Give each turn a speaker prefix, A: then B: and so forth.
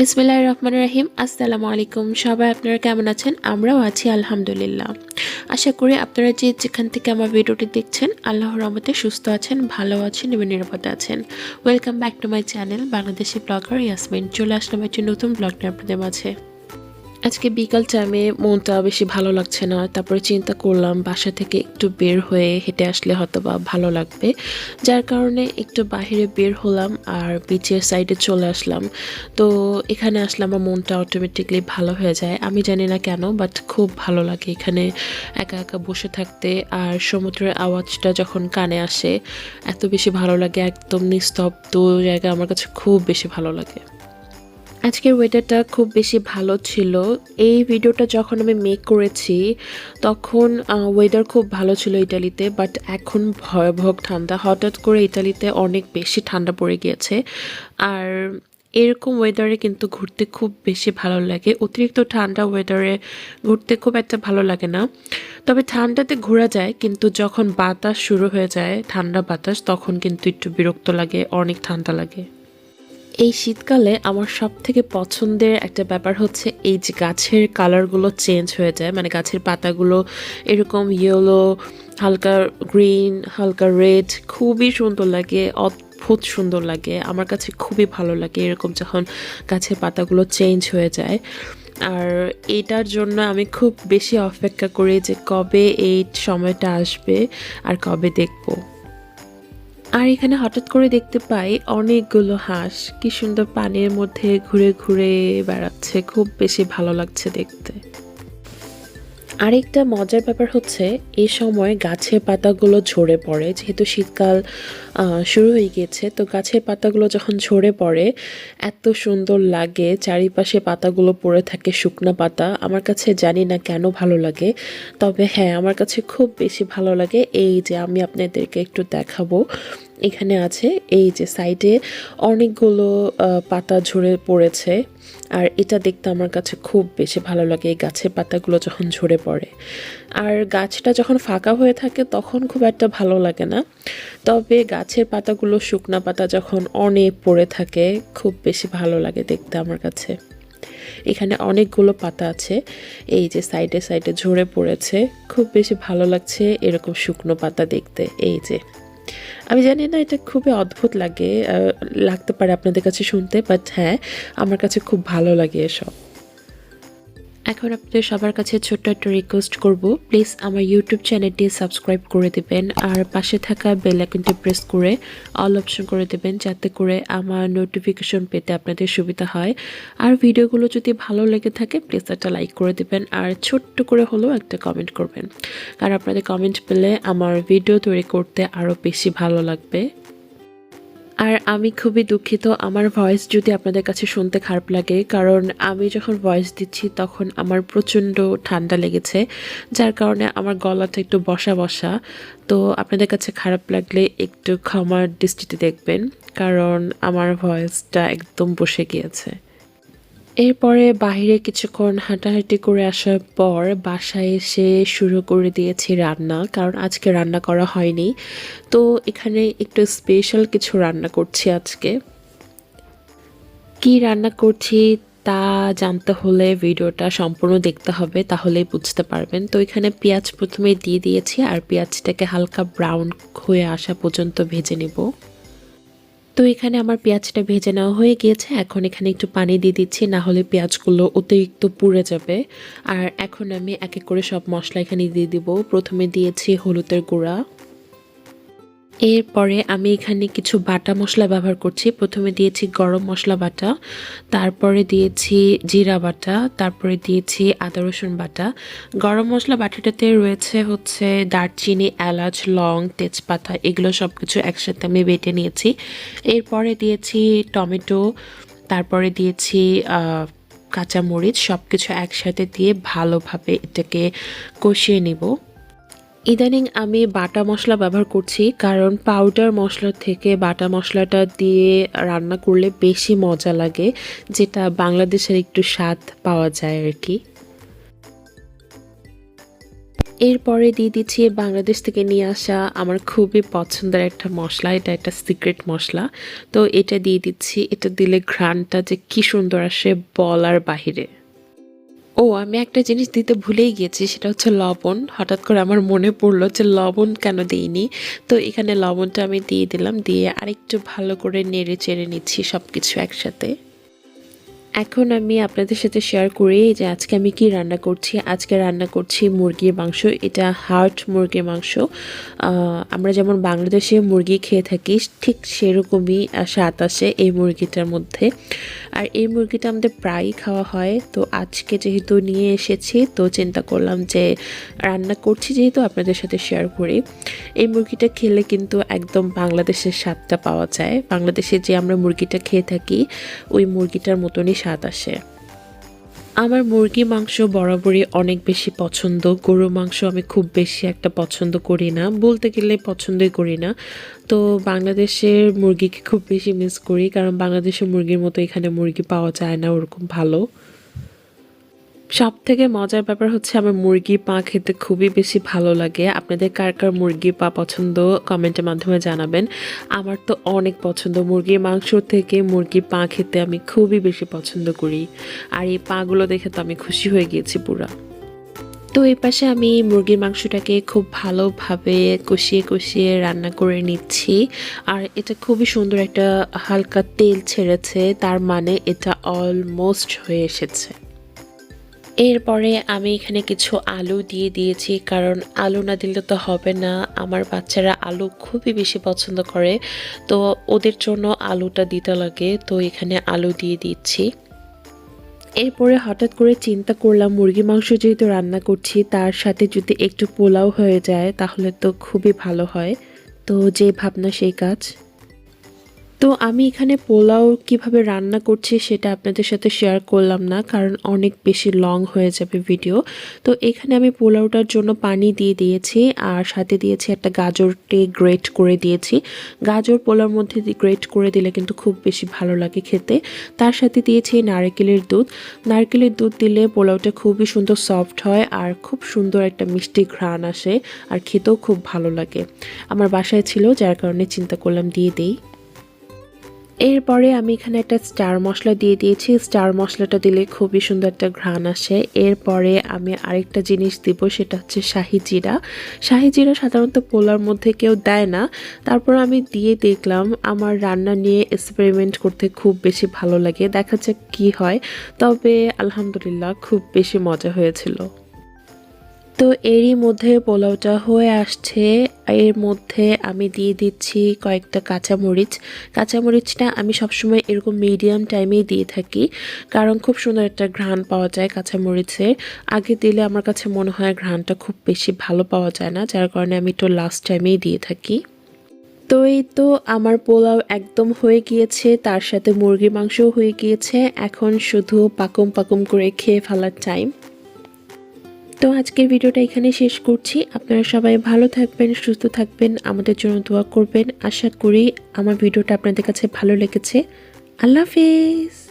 A: বিসমিল্লাহ রহমান রাহিম আসসালামু আলাইকুম সবাই আপনারা কেমন আছেন? আমরাও আছি, আলহামদুলিল্লাহ। আশা করি আপনারা যে যেখান থেকে আমার ভিডিওটি দেখছেন আল্লাহ রহমতে সুস্থ আছেন, ভালো আছেন এবং নিরাপদে আছেন। Welcome back to my channel Bangladeshi vlogger Yasmin চলে আসলাম একটি নতুন ব্লগ নিয়ে আপনাদের মাঝে। আজকে বিকাল টাইমে মনটা বেশি ভালো লাগছে না। তারপরে চিন্তা করলাম, বাসা থেকে একটু বের হয়ে হেঁটে আসলে হয়তো বা ভালো লাগবে। যার কারণে একটু বাইরে বের হলাম আর বিচের সাইডে চলে আসলাম। তো এখানে আসলে আমার মনটা অটোমেটিকলি ভালো হয়ে যায়। আমি জানি না কেন বাট খুব ভালো লাগে এখানে একা একা বসে থাকতে। আর সমুদ্রের আওয়াজটা যখন কানে আসে, এত বেশি ভালো লাগে, একদম নিস্তব্ধ জায়গা। আমার কাছে খুব বেশি ভালো লাগে। আজকের ওয়েদারটা খুব বেশি ভালো ছিল। এই ভিডিওটা যখন আমি মেক করেছি, তখন ওয়েদার খুব ভালো ছিল ইটালিতে বাট এখন ভয়াবহ ঠান্ডা। হঠাৎ করে ইটালিতে অনেক বেশি ঠান্ডা পড়ে গিয়েছে। আর এরকম ওয়েদারে কিন্তু ঘুরতে খুব বেশি ভালো লাগে। অতিরিক্ত ঠান্ডা ওয়েদারে ঘুরতে খুব একটা ভালো লাগে না। তবে ঠান্ডাতে ঘোরা যায়, কিন্তু যখন বাতাস শুরু হয়ে যায়, ঠান্ডা বাতাস, তখন কিন্তু একটু বিরক্ত লাগে, অনেক ঠান্ডা লাগে। এই শীতকালে আমার সব থেকে পছন্দের একটা ব্যাপার হচ্ছে এই যে গাছের কালারগুলো চেঞ্জ হয়ে যায়। মানে গাছের পাতাগুলো এরকম ইয়েলো হালকা গ্রিন হালকা রেড খুবই সুন্দর লাগে, অদ্ভুত সুন্দর লাগে। আমার কাছে খুবই ভালো লাগে এরকম যখন গাছের পাতাগুলো চেঞ্জ হয়ে যায়। আর এটার জন্য আমি খুব বেশি অপেক্ষা করি যে কবে এই সময়টা আসবে আর কবে দেখব। আর এখানে হঠাৎ করে দেখতে পাই অনেকগুলো হাঁস। কি সুন্দর পানির মধ্যে ঘুরে ঘুরে বেড়াচ্ছে। খুব বেশি ভালো লাগছে দেখতে। আরেকটা মজার ব্যাপার হচ্ছে এই সময় গাছের পাতাগুলো ঝরে পড়ে, যেহেতু শীতকাল শুরু হয়ে গিয়েছে, তো গাছের পাতাগুলো যখন ঝরে পড়ে, এত সুন্দর লাগে, চারিপাশে পাতাগুলো পড়ে থাকে শুকনো পাতা, আমার কাছে জানি না কেন ভালো লাগে, তবে হ্যাঁ আমার কাছে খুব বেশি ভালো লাগে, এই যে আমি আপনাদেরকে একটু দেখাবো। এখানে আছে, এই যে সাইডে অনেকগুলো পাতা ঝরে পড়েছে। আর এটা দেখতে আমার কাছে খুব বেশি ভালো লাগে, এই গাছের পাতাগুলো যখন ঝরে পড়ে। আর গাছটা যখন ফাঁকা হয়ে থাকে তখন খুব একটা ভালো লাগে না। তবে গাছের পাতাগুলো শুকনা পাতা যখন অনেক পড়ে থাকে, খুব বেশি ভালো লাগে দেখতে আমার কাছে। এখানে অনেকগুলো পাতা আছে, এই যে সাইডে সাইডে ঝরে পড়েছে, খুব বেশি ভালো লাগছে এরকম শুকনো পাতা দেখতে, এই যে। আমি জানি না, এটা খুবই অদ্ভুত লাগে লাগতে পারে আপনাদের কাছে শুনতে বাট হ্যাঁ আমার কাছে খুব ভালো লাগে এসব। এখন আপনাদের সবার কাছে ছোট্ট একটা রিকোয়েস্ট করব। প্লিজ আমার ইউটিউব চ্যানেলটি সাবস্ক্রাইব করে দেবেন আর পাশে থাকা বেল আইকনটি প্রেস করে অল অপশন করে দেবেন যাতে করে আমার নোটিফিকেশন পেতে আপনাদের সুবিধা হয়। আর ভিডিওগুলো যদি ভালো লেগে থাকে প্লিজ একটা লাইক করে দেবেন আর ছোট্ট করে হলেও একটা কমেন্ট করবেন। কারণ আপনাদের কমেন্ট পেলে আমার ভিডিও তৈরি করতে আরও বেশি ভালো লাগবে। আর আমি খুবই দুঃখিত, আমার ভয়েস যদি আপনাদের কাছে শুনতে খারাপ লাগে, কারণ আমি যখন ভয়েস দিচ্ছি তখন আমার প্রচণ্ড ঠান্ডা লেগেছে, যার কারণে আমার গলাটা একটু বসা বসা। তো আপনাদের কাছে খারাপ লাগলে একটু ক্ষমার দৃষ্টিতে দেখবেন, কারণ আমার ভয়েসটা একদম বসে গিয়েছে। এরপরে বাইরে কিছুক্ষণ হাঁটাহাঁটি করে আসার পর বাসায় এসে শুরু করে দিয়েছি রান্না, কারণ আজকে রান্না করা হয়নি। তো এখানে একটু স্পেশাল কিছু রান্না করছি আজকে। কি রান্না করছি তা জানতে হলে ভিডিওটা সম্পূর্ণ দেখতে হবে, তাহলেই বুঝতে পারবেন। তো এখানে পেঁয়াজ প্রথমে দিয়ে দিয়েছি, আর পেঁয়াজটাকে হালকা ব্রাউন হয়ে আসা পর্যন্ত ভেজে নেব। তো এখানে আমার পেঁয়াজটা ভেজে নেওয়া হয়ে গিয়েছে। এখন এখানে একটু পানি দিয়ে দিচ্ছি, না হলে পেঁয়াজগুলো অতিরিক্ত পুড়ে যাবে। আর এখন আমি এক এক করে সব মশলা এখানে দিয়ে দিব। প্রথমে দিয়েছি হলুদের গুঁড়া। এরপরে আমি এখানে কিছু বাটা মশলা ব্যবহার করছি। প্রথমে দিয়েছি গরম মশলা বাটা, তারপরে দিয়েছি জিরা বাটা, তারপরে দিয়েছি আদা রসুন বাটা। গরম মশলা বাটাটাতে রয়েছে হচ্ছে দারচিনি, এলাচ, লং, তেজপাতা, এগুলো সব কিছু একসাথে আমি বেটে নিয়েছি। এরপরে দিয়েছি টমেটো, তারপরে দিয়েছি কাঁচামরিচ সব কিছু একসাথে দিয়ে ভালোভাবে এটাকে কষিয়ে নেব। ইদানিং আমি বাটা মশলা ব্যবহার করছি, কারণ পাউডার মশলা থেকে বাটা মশলাটা দিয়ে রান্না করলে বেশি মজা লাগে, যেটা বাংলাদেশের একটু স্বাদ পাওয়া যায় আর কি। এরপরে দিয়ে দিচ্ছি বাংলাদেশ থেকে নিয়ে আসা আমার খুবই পছন্দের একটা মশলা, এটা একটা সিক্রেট মশলা। তো এটা দিয়ে দিচ্ছি, এটা দিলে ঘ্রাণটা যে কি সুন্দর আসে বলার বাহিরে। ও, আমি একটা জিনিস দিতে ভুলেই গিয়েছি, সেটা হচ্ছে লবণ। হঠাৎ করে আমার মনে পড়ল যে লবণ কেন দিইনি। তো এখানে লবণটা আমি দিয়ে দিলাম, দিয়ে আরেকটু ভালো করে নেড়ে চেড়ে নিচ্ছি সব কিছু একসাথে। এখন আমি আপনাদের সাথে শেয়ার করি যে আজকে আমি কি রান্না করছি। আজকে রান্না করছি মুরগির মাংস, এটা হার্ট মুরগির মাংস। আমরা যেমন বাংলাদেশে মুরগি খেয়ে থাকি, ঠিক সেরকমই স্বাদ আসে এই মুরগিটার মধ্যে। আর এই মুরগিটা আমাদের প্রায়ই খাওয়া হয়। তো আজকে যেহেতু নিয়ে এসেছি, তো চিন্তা করলাম যে রান্না করছি যেহেতু আপনাদের সাথে শেয়ার করি। এই মুরগিটা খেলে কিন্তু একদম বাংলাদেশের স্বাদটা পাওয়া যায়। বাংলাদেশে যে আমরা মুরগিটা খেয়ে থাকি, ওই মুরগিটার মতনই স্বাদ আসে। আমার মুরগি মাংস বরাবরই অনেক বেশি পছন্দ। গরু মাংস আমি খুব বেশি একটা পছন্দ করি না। বলতে গেলে পছন্দই করি না। তো বাংলাদেশের মুরগিকে খুব বেশি মিস করি। কারণ বাংলাদেশের মুরগির মতো এখানে মুরগি পাওয়া যায় না, ওরকম ভালো। সব থেকে মজার ব্যাপার হচ্ছে আমার মুরগি পা খেতে খুবই বেশি ভালো লাগে। আপনাদের কার কার মুরগি পা পছন্দ কমেন্টের মাধ্যমে জানাবেন। আমার তো অনেক পছন্দ। মুরগির মাংস থেকে মুরগি পা খেতে আমি খুবই বেশি পছন্দ করি। আর এই পাগুলো দেখে তো আমি খুশি হয়ে গিয়েছি পুরা। তো এই পাশে আমি মুরগির মাংসটাকে খুব ভালোভাবে কষিয়ে কষিয়ে রান্না করে নিচ্ছি। আর এটা খুবই সুন্দর একটা হালকা তেল ছেড়েছে। তার মানে এটা অলমোস্ট হয়ে এসেছে। এরপরে আমি এখানে কিছু আলু দিয়ে দিয়েছি, কারণ আলু না দিলে তো হবে না। আমার বাচ্চারা আলু খুবই বেশি পছন্দ করে, তো ওদের জন্য আলুটা দিতে লাগে, তো এখানে আলু দিয়ে দিচ্ছি। এরপরে হঠাৎ করে চিন্তা করলাম মুরগি মাংস যেহেতু রান্না করছি, তার সাথে যদি একটু পোলাও হয়ে যায়, তাহলে তো খুবই ভালো হয়। তো যে ভাবনা, সেই কাজ। তো আমি এখানে পোলাও কীভাবে রান্না করছি সেটা আপনাদের সাথে শেয়ার করলাম না, কারণ অনেক বেশি লং হয়ে যাবে ভিডিও তো এখানে আমি পোলাওটার জন্য পানি দিয়ে দিয়েছি, আর সাথে দিয়েছি একটা গাজরকে গ্রেট করে দিয়েছি। গাজর পোলাওর মধ্যে গ্রেট করে দিলে কিন্তু খুব বেশি ভালো লাগে খেতে। তার সাথে দিয়েছি নারকেলের দুধ। নারকেলের দুধ দিলে পোলাওটা খুবই সুন্দর সফট হয়, আর খুব সুন্দর একটা মিষ্টি ঘ্রাণ আসে, আর খেতেও খুব ভালো লাগে। আমার বাসায় ছিল, যার কারণে চিন্তা করলাম দিয়ে দেই। এরপরে আমি এখানে একটা স্টার মশলা দিয়ে দিয়েছি। স্টার মশলাটা দিলে খুবই সুন্দর একটা ঘ্রাণ আসে। এরপরে আমি আরেকটা জিনিস দিব, সেটা হচ্ছে শাহি জিরা। শাহি জিরা সাধারণত পোলার মধ্যে কেউ দেয় না। তারপর আমি দিয়ে দেখলাম, আমার রান্না নিয়ে এক্সপেরিমেন্ট করতে খুব বেশি ভালো লাগে। দেখা যাক কী হয়। তবে আলহামদুলিল্লাহ, খুব বেশি মজা হয়েছিল। তো এরই মধ্যে পোলাওটা হয়ে আসছে। এর মধ্যে আমি দিয়ে দিচ্ছি কয়েকটা কাঁচামরিচ। কাঁচামরিচটা আমি সবসময় এরকম মিডিয়াম টাইমেই দিয়ে থাকি, কারণ খুব সুন্দর একটা ঘ্রাণ পাওয়া যায় কাঁচামরিচের। আগে দিলে আমার কাছে মনে হয় ঘ্রাণটা খুব বেশি ভালো পাওয়া যায় না, যার কারণে আমি একটু লাস্ট টাইমেই দিয়ে থাকি। তো এই তো আমার পোলাও একদম হয়ে গিয়েছে, তার সাথে মুরগির মাংসও হয়ে গিয়েছে। এখন শুধু পাকুম পাকুম করে খেয়ে ফেলার টাইম তো আজকের ভিডিওটা এখানে শেষ করছি। আপনারা সবাই ভালো থাকবেন, সুস্থ থাকবেন, আমাদের জন্য দোয়া করবেন। আশা করি আমার ভিডিওটা আপনাদের কাছে ভালো লেগেছে। আল্লাহ হাফেজ।